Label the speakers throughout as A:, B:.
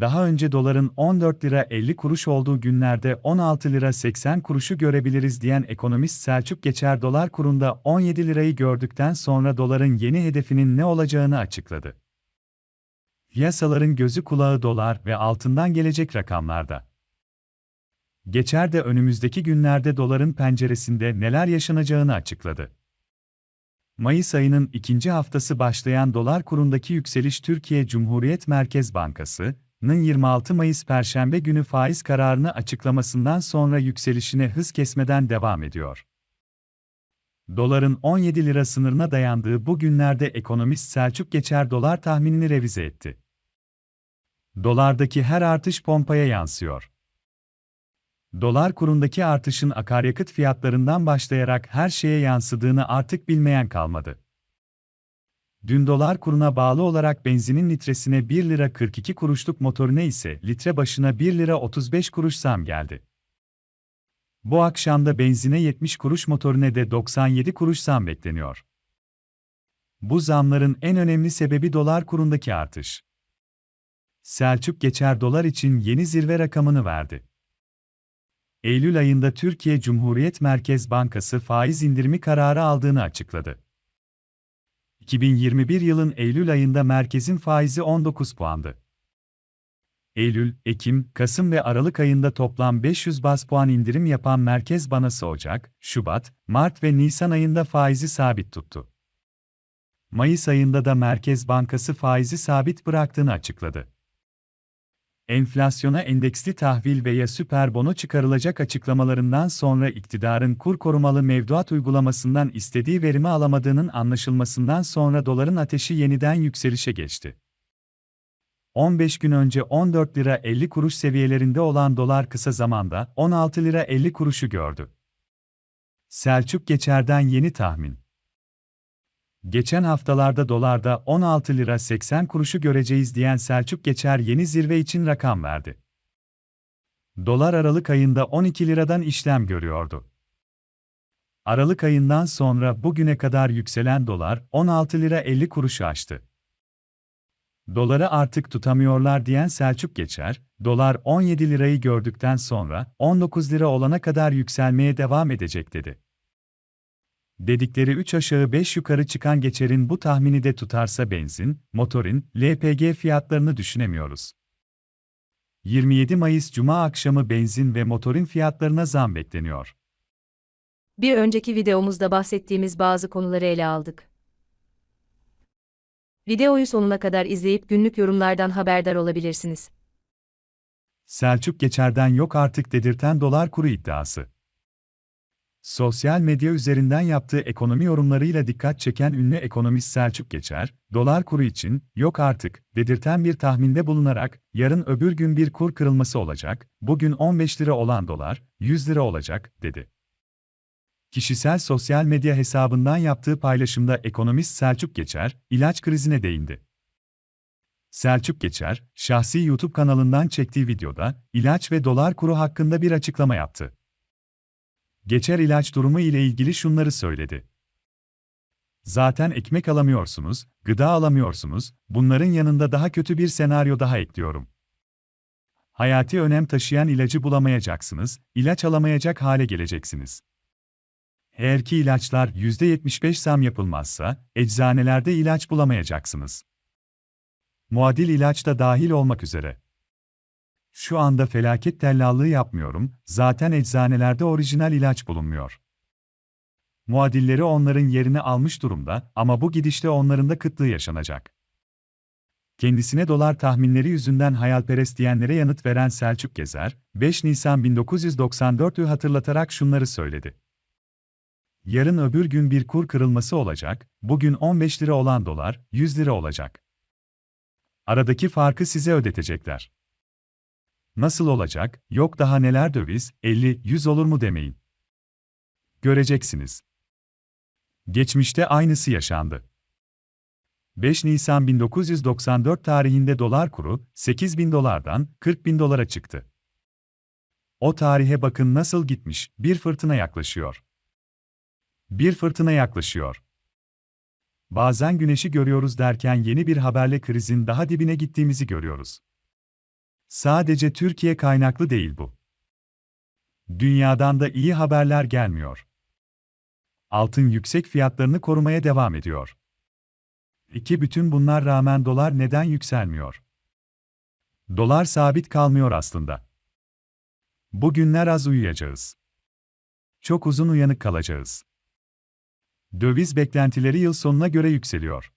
A: Daha önce doların 14 lira 50 kuruş olduğu günlerde 16 lira 80 kuruşu görebiliriz diyen ekonomist Selçuk Geçer dolar kurunda 17 lirayı gördükten sonra doların yeni hedefinin ne olacağını açıkladı. Piyasaların gözü kulağı dolar ve altından gelecek rakamlarda. Geçer de önümüzdeki günlerde doların penceresinde neler yaşanacağını açıkladı. Mayıs ayının ikinci haftası başlayan dolar kurundaki yükseliş Türkiye Cumhuriyet Merkez Bankası'nın 26 Mayıs Perşembe günü faiz kararını açıklamasından sonra yükselişine hız kesmeden devam ediyor. Doların 17 lira sınırına dayandığı bu günlerde ekonomist Selçuk Geçer dolar tahminini revize etti. Dolardaki her artış pompaya yansıyor. Dolar kurundaki artışın akaryakıt fiyatlarından başlayarak her şeye yansıdığını artık bilmeyen kalmadı. Dün dolar kuruna bağlı olarak benzinin litresine 1 lira 42 kuruşluk motorine ise litre başına 1 lira 35 kuruş zam geldi. Bu akşam da benzine 70 kuruş motorine de 97 kuruş zam bekleniyor. Bu zamların en önemli sebebi dolar kurundaki artış. Selçuk Geçer dolar için yeni zirve rakamını verdi. Eylül ayında Türkiye Cumhuriyet Merkez Bankası faiz indirimi kararı aldığını açıkladı. 2021 yılın Eylül ayında merkezin faizi 19 puandı. Eylül, Ekim, Kasım ve Aralık ayında toplam 500 bas puan indirim yapan Merkez Banası Ocak, Şubat, Mart ve Nisan ayında faizi sabit tuttu. Mayıs ayında da Merkez Bankası faizi sabit bıraktığını açıkladı. Enflasyona endeksli tahvil veya süper bono çıkarılacak açıklamalarından sonra iktidarın kur korumalı mevduat uygulamasından istediği verimi alamadığının anlaşılmasından sonra doların ateşi yeniden yükselişe geçti. 15 gün önce 14 lira 50 kuruş seviyelerinde olan dolar kısa zamanda 16 lira 50 kuruşu gördü. Selçuk Geçer'den yeni tahmin. Geçen haftalarda dolarda 16 lira 80 kuruşu göreceğiz diyen Selçuk Geçer yeni zirve için rakam verdi. Dolar Aralık ayında 12 liradan işlem görüyordu. Aralık ayından sonra bugüne kadar yükselen dolar 16 lira 50 kuruşu aştı. Doları artık tutamıyorlar diyen Selçuk Geçer, dolar 17 lirayı gördükten sonra 19 lira olana kadar yükselmeye devam edecek dedi. Dedikleri 3 aşağı 5 yukarı çıkan geçerin bu tahmini de tutarsa benzin, motorin, LPG fiyatlarını düşünemiyoruz. 27 Mayıs Cuma akşamı benzin ve motorin fiyatlarına zam bekleniyor.
B: Bir önceki videomuzda bahsettiğimiz bazı konuları ele aldık. Videoyu sonuna kadar izleyip günlük yorumlardan haberdar olabilirsiniz.
A: Selçuk Geçer'den yok artık dedirten dolar kuru iddiası. Sosyal medya üzerinden yaptığı ekonomi yorumlarıyla dikkat çeken ünlü ekonomist Selçuk Geçer, dolar kuru için yok artık dedirten bir tahminde bulunarak yarın öbür gün bir kur kırılması olacak, bugün 15 lira olan dolar 100 lira olacak dedi. Kişisel sosyal medya hesabından yaptığı paylaşımda ekonomist Selçuk Geçer, ilaç krizine değindi. Selçuk Geçer, şahsi YouTube kanalından çektiği videoda ilaç ve dolar kuru hakkında bir açıklama yaptı. Geçer ilaç durumu ile ilgili şunları söyledi. Zaten ekmek alamıyorsunuz, gıda alamıyorsunuz, bunların yanında daha kötü bir senaryo daha ekliyorum. Hayati önem taşıyan ilacı bulamayacaksınız, ilaç alamayacak hale geleceksiniz. Eğer ki ilaçlar %75 zam yapılmazsa, eczanelerde ilaç bulamayacaksınız. Muadil ilaç da dahil olmak üzere. Şu anda felaket tellallığı yapmıyorum, zaten eczanelerde orijinal ilaç bulunmuyor. Muadilleri onların yerini almış durumda ama bu gidişte onların da kıtlığı yaşanacak. Kendisine dolar tahminleri yüzünden hayalperest diyenlere yanıt veren Selçuk Gezer, 5 Nisan 1994'ü hatırlatarak şunları söyledi. Yarın öbür gün bir kur kırılması olacak, bugün 15 lira olan dolar, 100 lira olacak. Aradaki farkı size ödetecekler. Nasıl olacak, yok daha neler döviz, 50, 100 olur mu demeyin. Göreceksiniz. Geçmişte aynısı yaşandı. 5 Nisan 1994 tarihinde dolar kuru, 8 bin dolardan 40 bin dolara çıktı. O tarihe bakın nasıl gitmiş, bir fırtına yaklaşıyor. Bir fırtına yaklaşıyor. Bazen güneşi görüyoruz derken yeni bir haberle krizin daha dibine gittiğimizi görüyoruz. Sadece Türkiye kaynaklı değil bu. Dünyadan da iyi haberler gelmiyor. Altın yüksek fiyatlarını korumaya devam ediyor. İki bütün bunlar rağmen dolar neden yükselmiyor? Dolar sabit kalmıyor aslında. Bugünler az uyuyacağız. Çok uzun uyanık kalacağız. Döviz beklentileri yıl sonuna göre yükseliyor.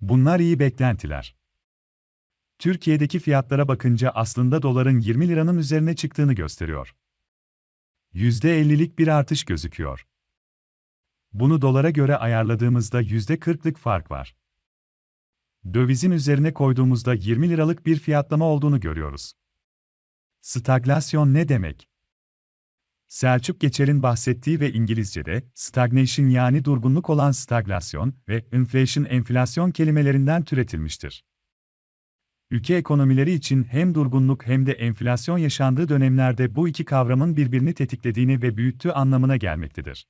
A: Bunlar iyi beklentiler. Türkiye'deki fiyatlara bakınca aslında doların 20 liranın üzerine çıktığını gösteriyor. %50'lik bir artış gözüküyor. Bunu dolara göre ayarladığımızda %40'lık fark var. Dövizin üzerine koyduğumuzda 20 liralık bir fiyatlama olduğunu görüyoruz. Stagflasyon ne demek? Selçuk Geçer'in bahsettiği ve İngilizce'de stagnation yani durgunluk olan stagflasyon ve inflation enflasyon kelimelerinden türetilmiştir. Ülke ekonomileri için hem durgunluk hem de enflasyon yaşandığı dönemlerde bu iki kavramın birbirini tetiklediğini ve büyüttüğü anlamına gelmektedir.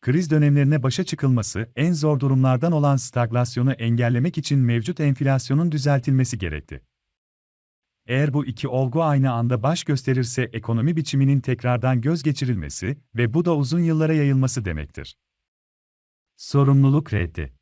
A: Kriz dönemlerine başa çıkılması, en zor durumlardan olan stagflasyonu engellemek için mevcut enflasyonun düzeltilmesi gerekti. Eğer bu iki olgu aynı anda baş gösterirse ekonomi biçiminin tekrardan göz geçirilmesi ve bu da uzun yıllara yayılması demektir. Sorumluluk reddi